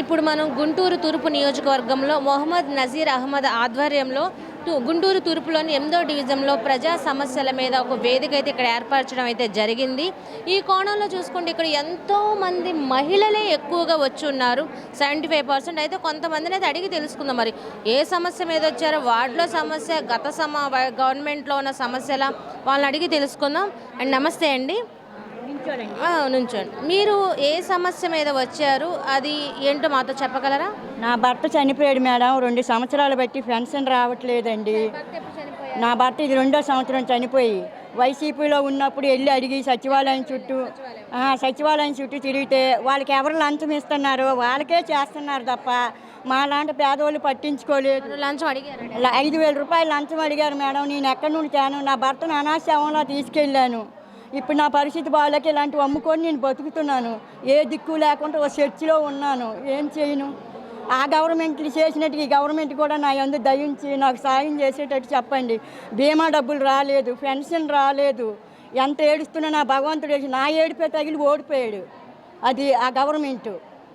ఇప్పుడు మనం గుంటూరు తూర్పు నియోజకవర్గంలో మొహమ్మద్ నజీర్ అహ్మద్ ఆధ్వర్యంలో గుంటూరు తూర్పులోని ఎనిమిదో డివిజన్లో ప్రజా సమస్యల మీద ఒక వేదిక అయితే ఇక్కడ ఏర్పరచడం అయితే జరిగింది. ఈ కోణంలో చూసుకుంటే ఇక్కడ ఎంతో మంది మహిళలే ఎక్కువగా వచ్చి ఉన్నారు సెవెంటీ ఫైవ్ పర్సెంట్ అయితే కొంతమందిని అయితే అడిగి తెలుసుకుందాం మరి. ఏ సమస్య మీద వచ్చారో? వార్డులో సమస్య గత సమ గవర్నమెంట్లో ఉన్న సమస్యల వాళ్ళని అడిగి తెలుసుకుందాం. అండ్ నమస్తే అండి. నుంచోండి. మీరు ఏ సమస్య మీద వచ్చారు? అది ఏంటో మాతో చెప్పగలరా? నా భర్త చనిపోయాడు మేడం. రెండు సంవత్సరాలు బట్టి పెన్షన్ రావట్లేదండి. నా భర్త ఇది రెండో సంవత్సరం చనిపోయి వైసీపీలో ఉన్నప్పుడు వెళ్ళి అడిగి సచివాలయం చుట్టూ ఆ, సచివాలయం చుట్టూ తిరిగితే వాళ్ళకి ఎవరు లంచం ఇస్తున్నారో వాళ్ళకే చేస్తున్నారు తప్ప మా లాంటి పేదవాళ్ళు పట్టించుకోలేదు. లంచం అడిగారు ఐదు వేల రూపాయలు లంచం అడిగారు మేడం. నేను ఎక్కడి నుండి తేను? నా భర్తను అనాశవంలా తీసుకెళ్ళాను. ఇప్పుడు నా పరిస్థితి వాళ్ళకి ఇలాంటివి అమ్ముకొని నేను బతుకుతున్నాను. ఏ దిక్కు లేకుండా ఓ చర్చిలో ఉన్నాను. ఏం చేయను? ఆ గవర్నమెంట్లు చేసినట్టు ఈ గవర్నమెంట్ కూడా నా యందు దయించి నాకు సాయం చేసేటట్టు చెప్పండి. బీమా డబ్బులు రాలేదు పెన్షన్ రాలేదు. ఎంత ఏడుస్తున్నా నా భగవంతుడు నా ఏడిపే తగిలి ఓడిపోయాడు. అది ఆ గవర్నమెంట్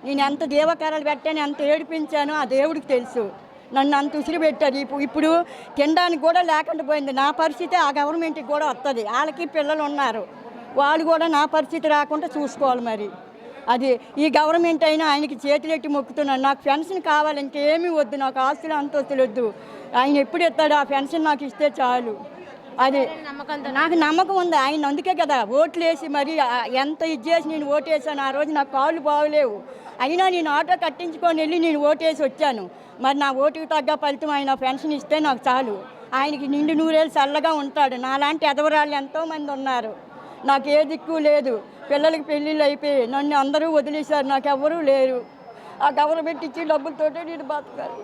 నేను ఎంత దేవకారాలు పెట్టాను ఎంత ఏడిపించానో ఆ దేవుడికి తెలుసు. నన్ను అంత ఉసిరి పెట్టారు ఇప్పుడు ఇప్పుడు తినడానికి కూడా లేకుండా పోయింది. నా పరిస్థితి ఆ గవర్నమెంట్కి కూడా వస్తుంది వాళ్ళకి పిల్లలు ఉన్నారు. వాళ్ళు కూడా నా పరిస్థితి రాకుండా చూసుకోవాలి మరి. అది ఈ గవర్నమెంట్ అయినా ఆయనకి చేతులెట్టి మొక్కుతున్నాను నాకు పెన్షన్ కావాలి ఇంకేమీ వద్దు నాకు ఆస్తులు అంతస్తులు వద్దు. ఆయన ఎప్పుడు ఇస్తాడు? ఆ పెన్షన్ నాకు ఇస్తే చాలు. అది నాకు నమ్మకం ఉంది. ఆయన అందుకే కదా ఓట్లు వేసి మరి ఎంత ఇది చేసి నేను ఓటేసాను ఆ రోజు నాకు కాళ్ళు బాగలేవు. అయినా నేను ఆటో కట్టించుకొని వెళ్ళి నేను ఓటేసి వచ్చాను. మరి నా ఓటుకు తగ్గ ఫలితం ఆయన పెన్షన్ ఇస్తే నాకు చాలు. ఆయనకి నిండు నూరేళ్ళు చల్లగా ఉంటాడు. నాలాంటి ఎదవరాళ్ళు ఎంతోమంది ఉన్నారు. నాకు ఏ దిక్కు లేదు. పిల్లలకి పెళ్ళిళ్ళు అయిపోయి నన్ను అందరూ వదిలేశారు. నాకు ఎవరూ లేరు. ఆ గవర్నమెంట్ ఇచ్చి డబ్బులతోటే నేను బతకాలి.